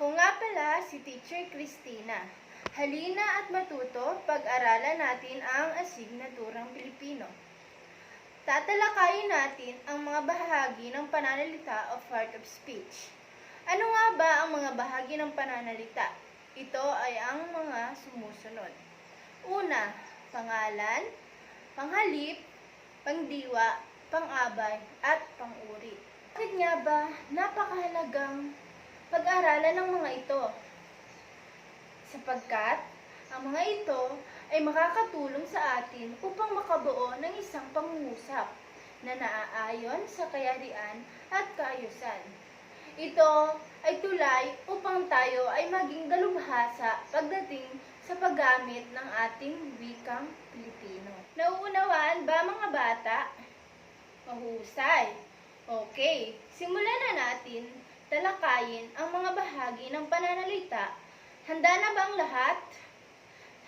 Ako nga pala si Teacher Christina. Halina at matuto, pag-aralan natin ang asignaturang Pilipino. Tatalakayin natin ang mga bahagi ng pananalita o part of speech. Ano nga ba ang mga bahagi ng pananalita? Ito ay ang mga sumusunod. Una, pangalan, panghalip, pangdiwa, pang-abay, at pang-uri. Bakit nga ba napakahalagang pag-aralan ng mga ito? Sapagkat ang mga ito ay makakatulong sa atin upang makabuo ng isang pangungusap na naaayon sa kayarian at kaayusan. Ito ay tulay upang tayo ay maging dalubhasa pagdating sa paggamit ng ating wikang Pilipino. Nauunawaan ba mga bata? Mahusay. Okay, simulan na natin talakayin ang mga bahagi ng pananalita. Handa na bang lahat?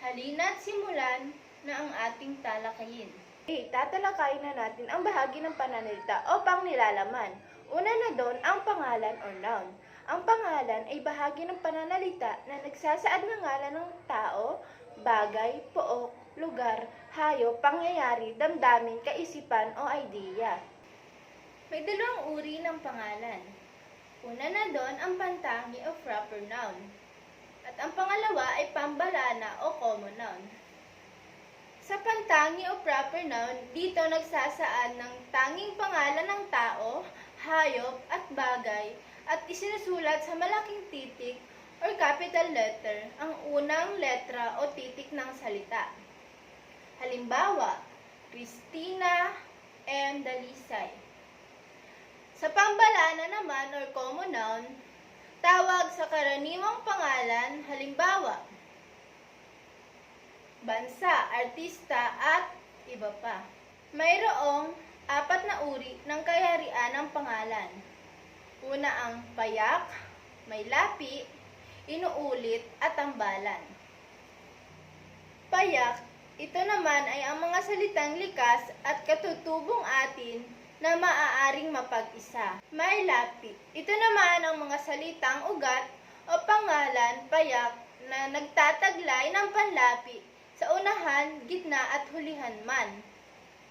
Halina't simulan na ang ating talakayin. Okay, tatalakayin na natin ang bahagi ng pananalita o pangnilalaman. Una na doon ang pangalan or noun. Ang pangalan ay bahagi ng pananalita na nagsasaad ng ngalan ng tao, bagay, pook, lugar, hayop, pangyayari, damdamin, kaisipan o idea. May dalawang uri ng pangalan. Una na doon ang pantangi o proper noun. At ang pangalawa ay pambalana o common noun. Sa pantangi o proper noun, dito nagsasaad ng tanging pangalan ng tao, hayop at bagay at isinusulat sa malaking titik or capital letter ang unang letra o titik ng salita. Halimbawa, Christina M. Dalisay. Sa pambalana naman or common noun, tawag sa karaniwang pangalan, halimbawa, bansa, artista, at iba pa. Mayroong apat na uri ng kayarian ng pangalan. Una ang payak, may lapi, inuulit, at tambalan. Payak, ito naman ay ang mga salitang likas at katutubong atin na maaaring mapag-isa. May lapi. Ito naman ang mga salitang ugat o pangalan, payak, na nagtataglay ng panlapi sa unahan, gitna at hulihan man.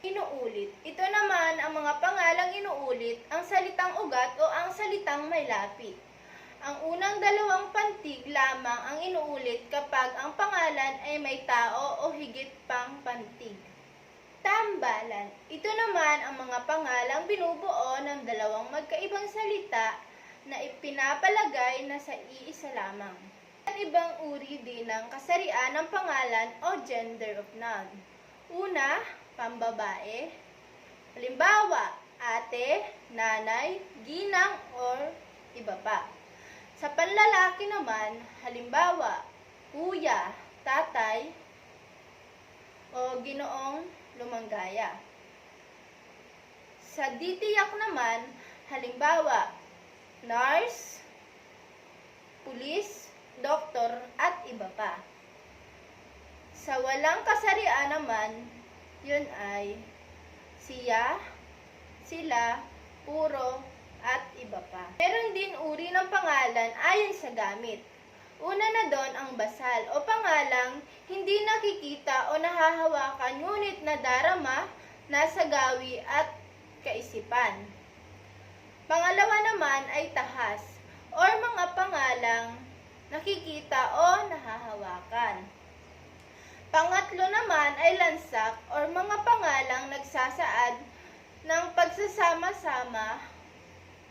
Inuulit. Ito naman ang mga pangalang inuulit, ang salitang ugat o ang salitang may lapi. Ang unang dalawang pantig lamang ang inuulit kapag ang pangalan ay may tao o higit pang pantig. Tambalan. Ito naman ang mga pangalang binubuo ng dalawang magkaibang salita na ipinapalagay na sa iisa lamang. At ibang uri din ng kasarian ng pangalan o gender of noun. Una, pambabae. Halimbawa, ate, nanay, ginang, or iba pa. Sa panlalaki naman, halimbawa, kuya, tatay, o ginoong lumanggaya. Sa ditiyak naman, halimbawa, nurse, pulis, doktor, at iba pa. Sa walang kasarian naman, yun ay siya, sila, puro, at iba pa. Meron din uri ng pangalan ayon sa gamit. Una na doon ang basal o pangalang hindi nakikita o nahahawakan ngunit nadarama, nasa gawi at kaisipan. Pangalawa naman ay tahas or mga pangalang nakikita o nahahawakan. Pangatlo naman ay lansak or mga pangalang nagsasaad ng pagsasama-sama,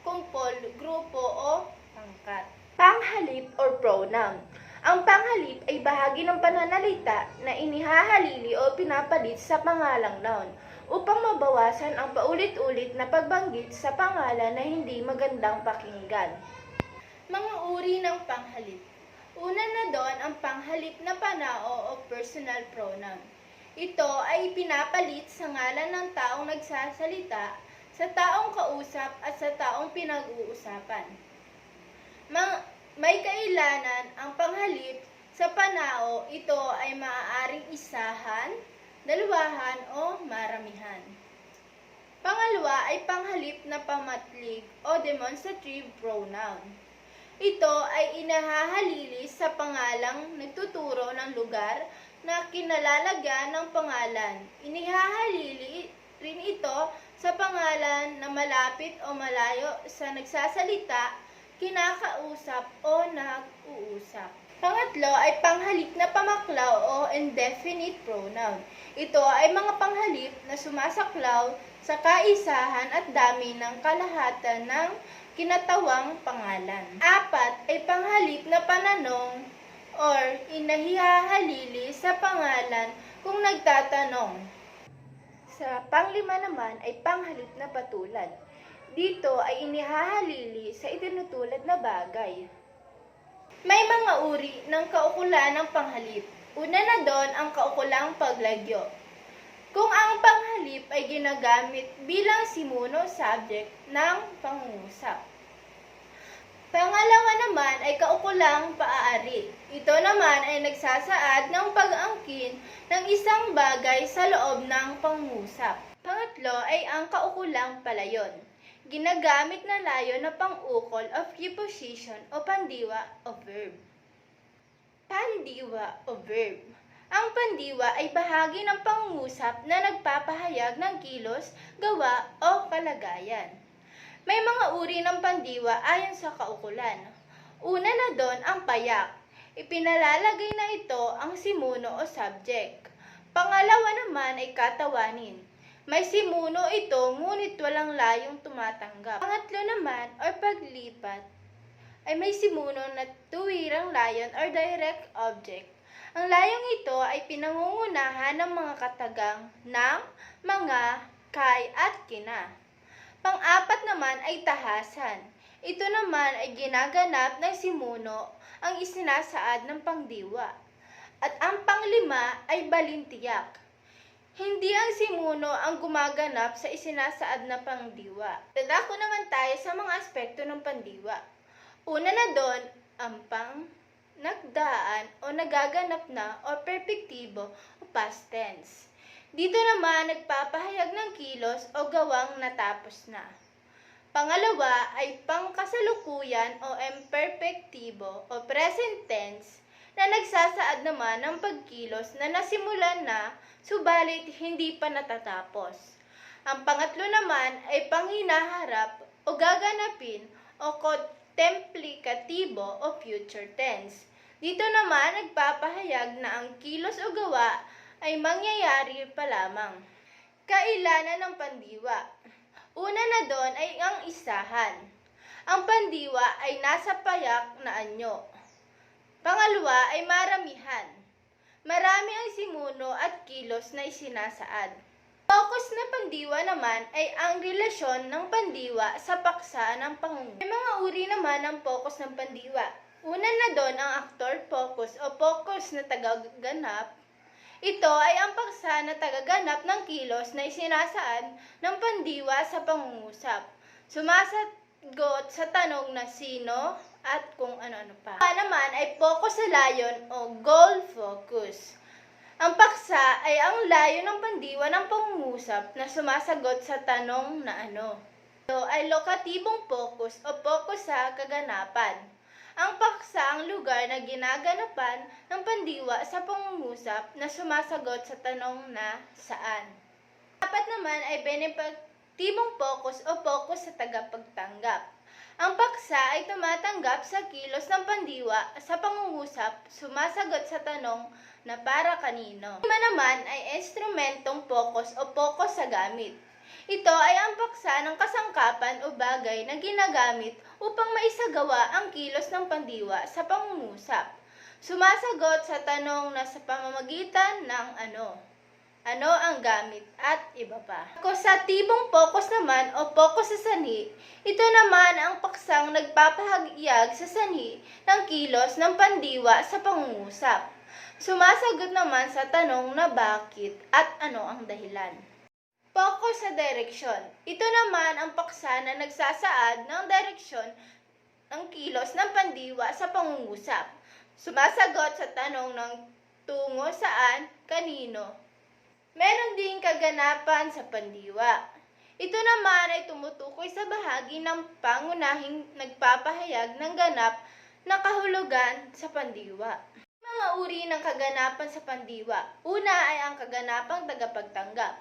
kumpol, grupo o pangkat. Panghalip or pronoun. Ang panghalip ay bahagi ng pananalita na inihahalili o pinapalit sa pangalang noun upang mabawasan ang paulit-ulit na pagbanggit sa pangalan na hindi magandang pakinggan. Mga uri ng panghalip. Una na doon ang panghalip na panao o personal pronoun. Ito ay pinapalit sa ngalan ng taong nagsasalita, sa taong kausap at sa taong pinag-uusapan. May kailanan ang panghalip sa panao, ito ay maaaring isahan, dalawahan o maramihan. Pangalawa ay panghalip na pamatlig o demonstrative pronoun. Ito ay inahahalili sa pangalang nagtuturo ng lugar na kinalalagyan ng pangalan. Inihahalili rin ito sa pangalan na malapit o malayo sa nagsasalita, kinakausap o nag-uusap. Pangatlo ay panghalip na pamaklaw o indefinite pronoun. Ito ay mga panghalip na sumasaklaw sa kaisahan at dami ng kalahatan ng kinatawang pangalan. Apat ay panghalip na pananong or inahihahalili sa pangalan kung nagtatanong. Sa panglima naman ay panghalip na patulad. Dito ay inihahalili sa itinutulad na bagay. May mga uri ng kaukulan ng panghalip. Una na doon ang kaukulang paglagyo. Kung ang panghalip ay ginagamit bilang simuno subject ng pangungusap. Pangalawa naman ay kaukulang paaari. Ito naman ay nagsasaad ng pag-angkin ng isang bagay sa loob ng pangungusap. Pangatlo ay ang kaukulang palayon. Ginagamit na layo na pang-ukol of preposition o pandiwa o verb. Pandiwa o verb. Ang pandiwa ay bahagi ng pangungusap na nagpapahayag ng kilos, gawa o kalagayan. May mga uri ng pandiwa ayon sa kaukulan. Una na doon ang payak. Ipinalalagay na ito ang simuno o subject. Pangalawa naman ay katawanin. May simuno ito ngunit walang layong tumatanggap. Pangatlo naman or paglipat ay may simuno na tuwirang layon or direct object. Ang layong ito ay pinangungunahan ng mga katagang ng, mga, kay at kina. Pang-apat naman ay tahasan. Ito naman ay ginaganap ng simuno ang isinasaad ng pangdiwa. At ang panglima ay balintiyak. Hindi ang simuno ang gumaganap sa isinasaad na pangdiwa. Dadako naman tayo sa mga aspekto ng pandiwa. Una na doon, ang pang nagdaan o nagaganap na o perpektibo o past tense. Dito naman nagpapahayag ng kilos o gawang natapos na. Pangalawa ay pangkasalukuyan o imperfectibo o present tense na nagsasaad naman ng pagkilos na nasimulan na subalit hindi pa natatapos. Ang pangatlo naman ay panghinaharap o gaganapin o contemplicatibo o future tense. Dito naman nagpapahayag na ang kilos o gawa ay mangyayari pa lamang. Kailanan ng pandiwa. Una na doon ay ang isahan. Ang pandiwa ay nasa payak na anyo. Pangalawa ay maramihan. Marami ang simuno at kilos na isinasaad. Focus na pandiwa naman ay ang relasyon ng pandiwa sa paksa ng pangungulit. May mga uri naman ng focus ng pandiwa. Una na doon ang actor focus o focus na tagaganap ito ay ang paksa na tagaganap ng kilos na isinasaad ng pandiwa sa pangungusap. Sumasagot sa tanong na sino at kung ano-ano pa. Pa naman ay focus sa layon o goal focus. Ang paksa ay ang layo ng pandiwa ng pangungusap na sumasagot sa tanong na ano. Ito ay lokatibong focus o focus sa kaganapan. Ang paksa ang lugar na ginaganapan ng pandiwa sa pangungusap na sumasagot sa tanong na saan. Dapat naman ay benepaktibong focus o focus sa tagapagtanggap. Ang paksa ay tumatanggap sa kilos ng pandiwa sa pangungusap, sumasagot sa tanong na para kanino. Lima naman ay instrumentong focus o focus sa gamit. Ito ay ang paksa ng kasangkapan o bagay na ginagamit upang maisagawa ang kilos ng pandiwa sa pangungusap. Sumasagot sa tanong na sa pamamagitan ng ano. Ano ang gamit at iba pa. Akusatibong focus naman o focus sa sanhi, ito naman ang paksang nagpapahayag sa sanhi ng kilos ng pandiwa sa pangungusap. Sumasagot naman sa tanong na bakit at ano ang dahilan. Focus sa direksyon. Ito naman ang paksa na nagsasaad ng direksyon ng kilos ng pandiwa sa pangungusap. Sumasagot sa tanong ng tungo saan, kanino. Meron ding kaganapan sa pandiwa. Ito naman ay tumutukoy sa bahagi ng pangunahing nagpapahayag ng ganap na kahulugan sa pandiwa. Mga uri ng kaganapan sa pandiwa. Una ay ang kaganapang tagapagtanggap.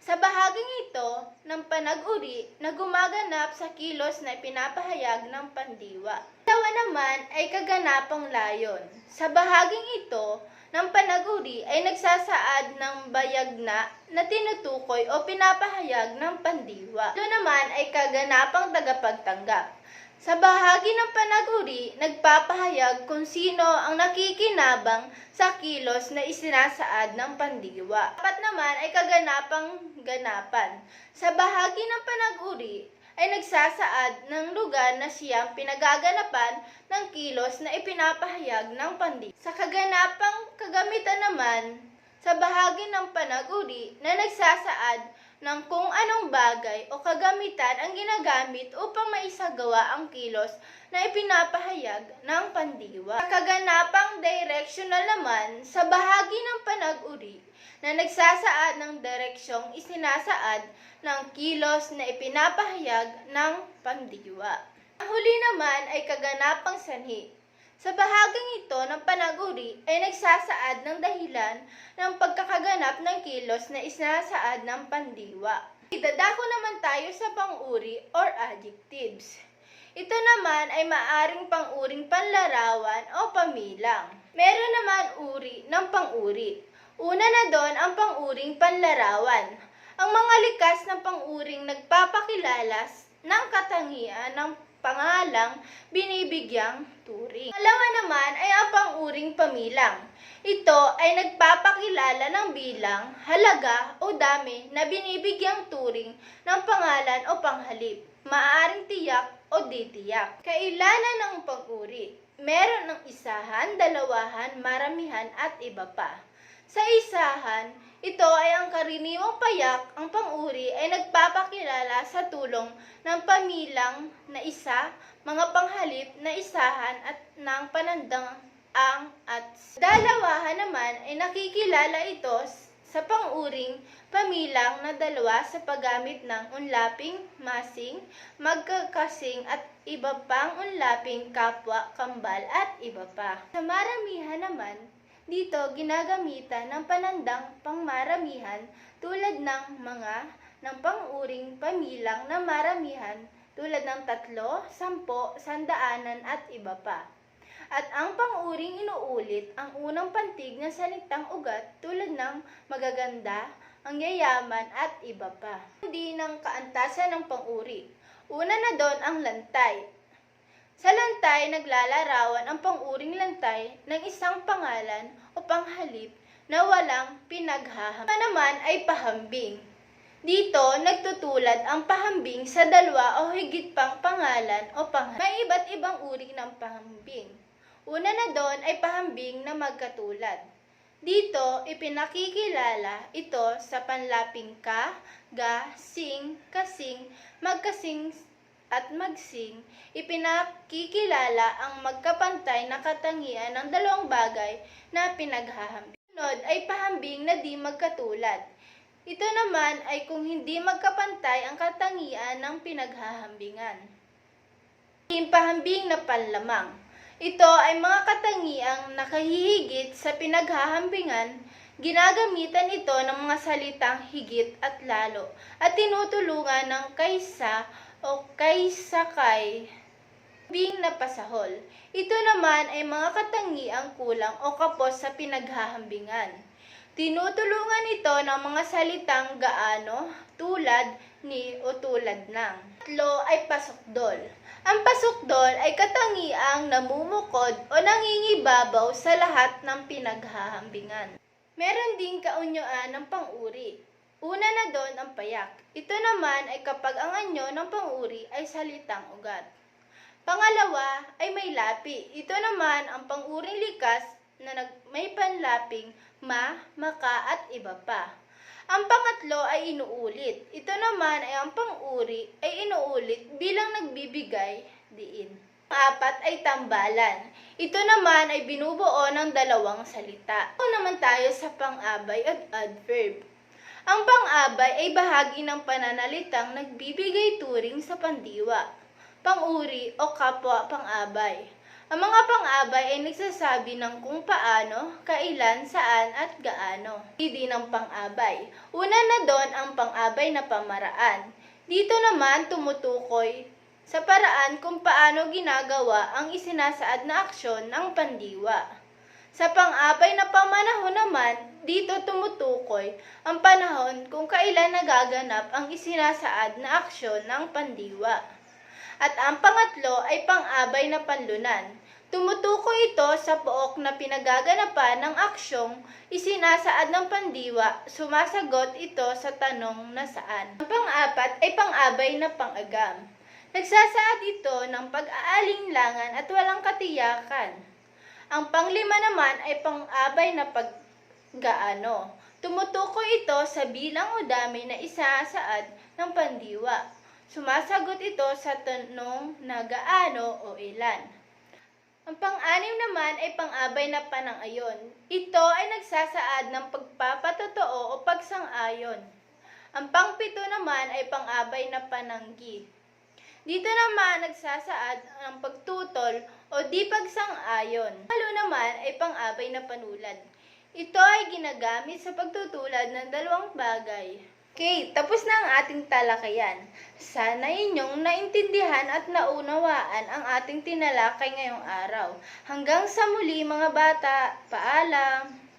Sa bahaging ito ng panag-uri na gumaganap sa kilos na ipinapahayag ng pandiwa. Dalawa naman ay kaganapang layon. Sa bahaging ito ng panag-uri ay nagsasaad ng bayagna na tinutukoy o pinapahayag ng pandiwa. Ito naman ay kaganapang tagapagtanggap. Sa bahagi ng panaguri, nagpapahayag kung sino ang nakikinabang sa kilos na isinasaad ng pandiwa. Dapat naman ay kaganapang ganapan. Sa bahagi ng panaguri, ay nagsasaad ng lugar na siyang pinagaganapan ng kilos na ipinapahayag ng pandiwa. Sa kaganapang kagamitan naman, sa bahagi ng panaguri na nagsasaad ng kung anong bagay o kagamitan ang ginagamit upang maisagawa ang kilos na ipinapahayag ng pandiwa. Kaganapang directional naman, sa bahagi ng panag-uri na nagsasaad ng direksyong isinasaad ng kilos na ipinapahayag ng pandiwa. Ang huli naman ay kaganapang sanhi. Sa bahaging ito ng panaguri ay nagsasaad ng dahilan ng pagkakaganap ng kilos na isinasaad ng pandiwa. Idadako naman tayo sa pang-uri or adjectives. Ito naman ay maaring pang-uring panlarawan o pamilang. Meron naman uri ng pang-uri. Una na doon ang pang-uring panlarawan. Ang mga likas ng pang-uring nagpapakilala ng katangian ng pangalang binibigyang turing. Pangalawa naman ay ang pang-uring pamilang. Ito ay nagpapakilala ng bilang, halaga o dami na binibigyang turing ng pangalan o panghalip, maaaring tiyak o di tiyak. Kailanan ng pang-uri. Meron ng isahan, dalawahan, maramihan at iba pa. Sa isahan, ito ay ang karaniwang payak, ang pang-uri ay nagpapakilala sa tulong ng pamilang na isa, mga panghalip na isahan at ng panandang ang at dalawahan naman ay nakikilala ito sa pang-uring pamilang na dalawa sa paggamit ng unlaping, masing, magkakasing at iba pang unlaping kapwa, kambal at iba pa. Sa maramihan naman, dito ginagamitan ng panandang pangmaramihan tulad ng mga ng pang-uring pamilang na maramihan tulad ng tatlo, sampo, sandaanan at iba pa. At ang pang-uring inuulit ang unang pantig ng salitang ugat tulad ng magaganda, ang yayaman at iba pa. Hindi ng kaantasan ng pang-uri. Una na doon ang lantay. Sa lantay, naglalarawan ang pang-uring lantay ng isang pangalan o panghalip na walang pinaghahambing. Ito naman ay pahambing. Dito, nagtutulad ang pahambing sa dalawa o higit pang pangalan o panghalip. May iba't ibang uri ng pahambing. Una na doon ay pahambing na magkatulad. Dito, ipinakikilala ito sa panlaping ka, ga, sing, kasing, magkasing at magsing, ipinakikilala ang magkapantay na katangian ng dalawang bagay na pinaghahambing. Sunod ay pahambing na di magkatulad. Ito naman ay kung hindi magkapantay ang katangian ng pinaghahambingan. Pahambing na panlamang. Ito ay mga katangiang nakahihigit sa pinaghahambingan, ginagamitan ito ng mga salitang higit at lalo, at tinutulungan ng kaysa o kay bing na pasahol. Ito naman ay mga katangiang kulang o kapos sa pinaghahambingan. Tinutulungan ito ng mga salitang gaano, tulad ni o tulad ng. Tatlo ay pasokdol. Ang pasokdol ay katangiang namumukod o nangingibabaw sa lahat ng pinaghahambingan. Meron ding kaunyoan ng pang-uri. Una na doon ang payak. Ito naman ay kapag ang anyo ng pang-uri ay salitang ugat. Pangalawa ay may lapi. Ito naman ang pang-uring likas na nag may panlaping ma, maka at iba pa. Ang pangatlo ay inuulit. Ito naman ay ang pang-uri ay inuulit bilang nagbibigay diin. Apat ay tambalan. Ito naman ay binubuo ng dalawang salita. Ito naman tayo sa pang-abay at adverb. Ang pang-abay ay bahagi ng pananalitang nagbibigay turing sa pandiwa, pang-uri o kapwa pang-abay. Ang mga pang-abay ay nagsasabi ng kung paano, kailan, saan, at gaano. Hindi ng pang-abay. Una na doon ang pang-abay na pamaraan. Dito naman tumutukoy sa paraan kung paano ginagawa ang isinasaad na aksyon ng pandiwa. Sa pang-abay na pamanahon naman, dito tumutukoy ang panahon kung kailan nagaganap ang isinasaad na aksyon ng pandiwa. At ang pangatlo ay pang-abay na panlunan. Tumutukoy ito sa pook na pinagaganapan ng aksyong isinasaad ng pandiwa, sumasagot ito sa tanong na saan. Ang pang-apat ay pang-abay na pang-agam. Nagsasaad ito ng pag-aalinlangan at walang katiyakan. Ang panglima naman ay pang-abay na paggaano. Tumutukoy ito sa bilang o dami na isasaad ng pandiwa. Sumasagot ito sa tanong na gaano o ilan. Ang pang-anim naman ay pang-abay na panang-ayon. Ito ay nagsasaad ng pagpapatotoo o pagsang-ayon. Ang pang-pito naman ay pang-abay na pananggi. Dito naman nagsasaad ng pagtutol o di pagsang-ayon. Halo naman ay pang-abay na panulad. Ito ay ginagamit sa pagtutulad ng dalawang bagay. Okay, tapos na ang ating talakayan. Sana inyong naintindihan at naunawaan ang ating tinalakay ngayong araw. Hanggang sa muli mga bata, paalam!